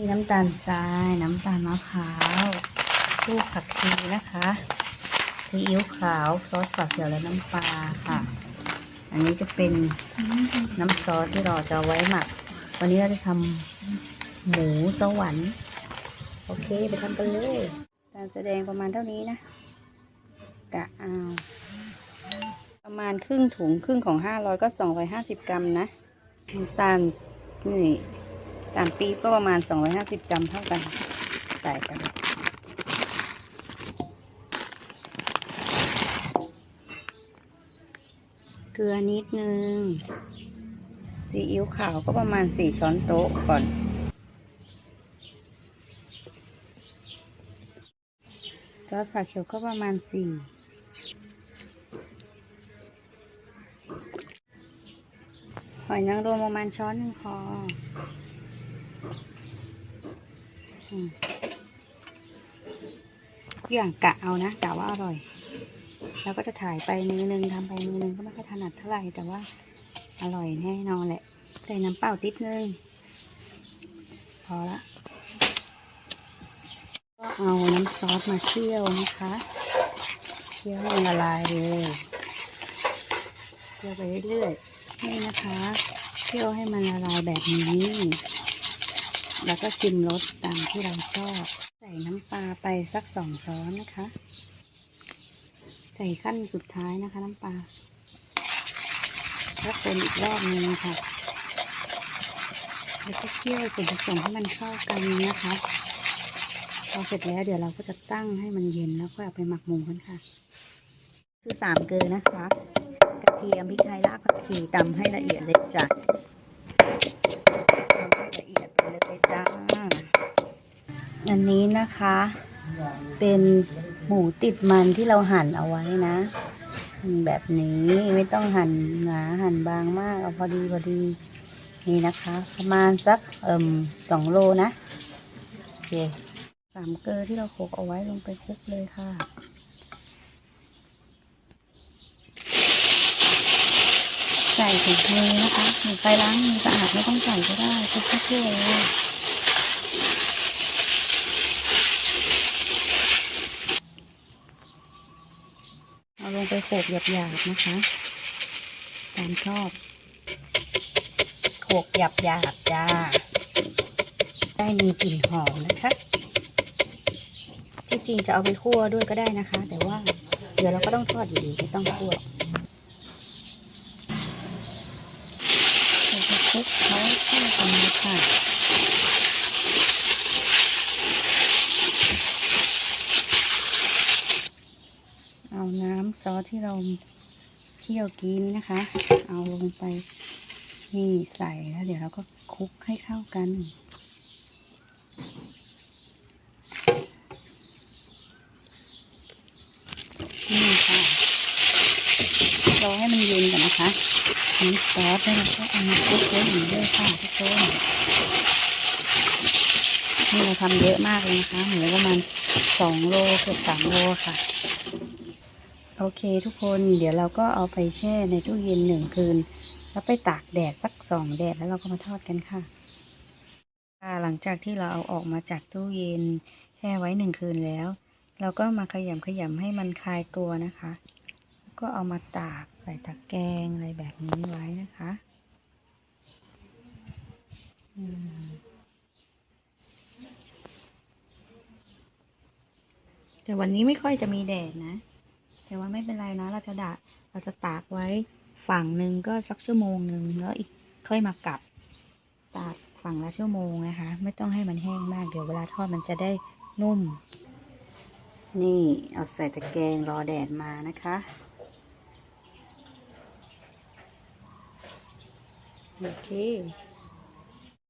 นี่น้ำตาลทราย น้ำตาลมะพร้าวลูกผักชีนะคะซีอิ๊วขาวซอสฝักเขียวและน้ำปลาค่ะ อันนี้จะเป็นน้ำซอสที่เราจะไว้หมัก วันนี้เราจะทำหมูสวรรค์ โอเคไปทำกันเลย การแสดงประมาณเท่านี้นะกะเอาประมาณครึ่งถุงครึ่งของห้าร้อยก็สองร้อยห้าสิบกรัมนะน้ำตาลนี่ ตาลปี๊บก็ประมาณสองร้อยห้าสิบกรัมเท่ากันใส่กันเกลือนิดนึงซีอิ๊วขาวก็ประมาณสี่ช้อนโต๊ะก่อนซอสผักเขียวก็ประมาณสี่หอยนางรมประมาณช้อนหนึ่งพออืม ทุกอย่างกะเอานะกะว่าอร่อย แล้วก็จะถ่ายไปมือนึงทำไปมือนึงก็ไม่ค่อยถนัดเท่าไหร่แต่ว่าอร่อยแน่นอนแหละใส่น้ำเปล่าติดนึงพอละก็เอาน้ำซอสมาเคี่ยวนะคะเคี่ยวให้มันละลายเลยเคี่ยวไปเรื่อยๆนี่นะคะเคี่ยวให้มันละลายแบบนี้ แล้วก็ชิมรสตามที่เราชอบ ใส่น้ำปลาไปสักสองช้อนนะคะ ใส่ขั้นสุดท้ายนะคะ น้ำปลาแล้วคนอีกรอบนึงค่ะแล้วก็เคี่ยวส่วนผสมให้มันเข้ากันนะคะพอเสร็จแล้วเดี๋ยวเราก็จะตั้งให้มันเย็นแล้วค่อยเอาไปหมักหมูกันค่ะ คือสามเกลือนะคะ กระเทียมพริกไทยรากผักชีตำให้ละเอียดเลยจ้ะตำให้ละเอียดไปเลยจ้า อันนี้นะคะ เป็นหมูติดมันที่เราหั่นเอาไว้นะหั่นแบบนี้ไม่ต้องหั่นหนาหั่นบางมากเอาพอดีพอดีนี่นะคะ ประมาณสักเอ่มสองโลนะโอเคสามเกลือที่เราโขกเอาไว้ลงไปคลุกเลยค่ะใส่ถุงมือนะคะหนูไปล้างมือสะอาดไม่ต้องใส่ก็ได้คลุกแค่เชื่อเลยเอาล งไปโขกหยาบๆนะคะ ตามชอบโขกหยาบๆจ้า ได้มีกลิ่นหอมนะคะ ที่จริงจะเอาไปคั่วด้วยก็ได้นะคะ แต่ว่าเดี๋ยวเราก็ต้องทอดอยู่ดีไม่ต้องคั่วเราจะคลุกเขาเข้ากันเลยค่ะเอา น้ำซอสที่เราเคี่ยวกินนะคะ เอาลงไปนี่ใส่แล้ว เดี๋ยวเราก็คลุกให้เข้ากัน นี่ค่ะรอให้มันเย็นก่อนนะคะน้ำซอสแล้วเราก็เอามาคลุกไว้อย่างนี้ด้วยค่ะทุกคนนี่เราทำเยอะมากเลยนะคะหมูประมาณสองโลเกือบสามโลค่ะ โอเคทุกคนเดี๋ยวเราก็เอาไปแช่ในตู้เย็นหนึ่งคืน แล้วไปตากแดดสักสองแดดแล้วเราก็มาทอดกันค่ะค่ะหลังจากที่เราเอาออกมาจากตู้เย็นแช่ไว้หนึ่งคืนแล้ว เราก็มาขยำขยำให้มันคลายตัวนะคะก็เอามาตากใส่ตะแกรงอะไรแบบนี้ไว้นะคะแต่วันนี้ไม่ค่อยจะมีแดดนะ แต่ว่าไม่เป็นไรนะ เราจะดาเราจะตากไว้ฝั่งหนึ่งก็สักชั่วโมงหนึ่งแล้วอีกค่อยมากลับ ตากฝั่งละชั่วโมงนะคะ ไม่ต้องให้มันแห้งมาก เดี๋ยวเวลาทอดมันจะได้นุ่ม นี่เอาใส่ตะแกรงรอแดดมานะคะโอเค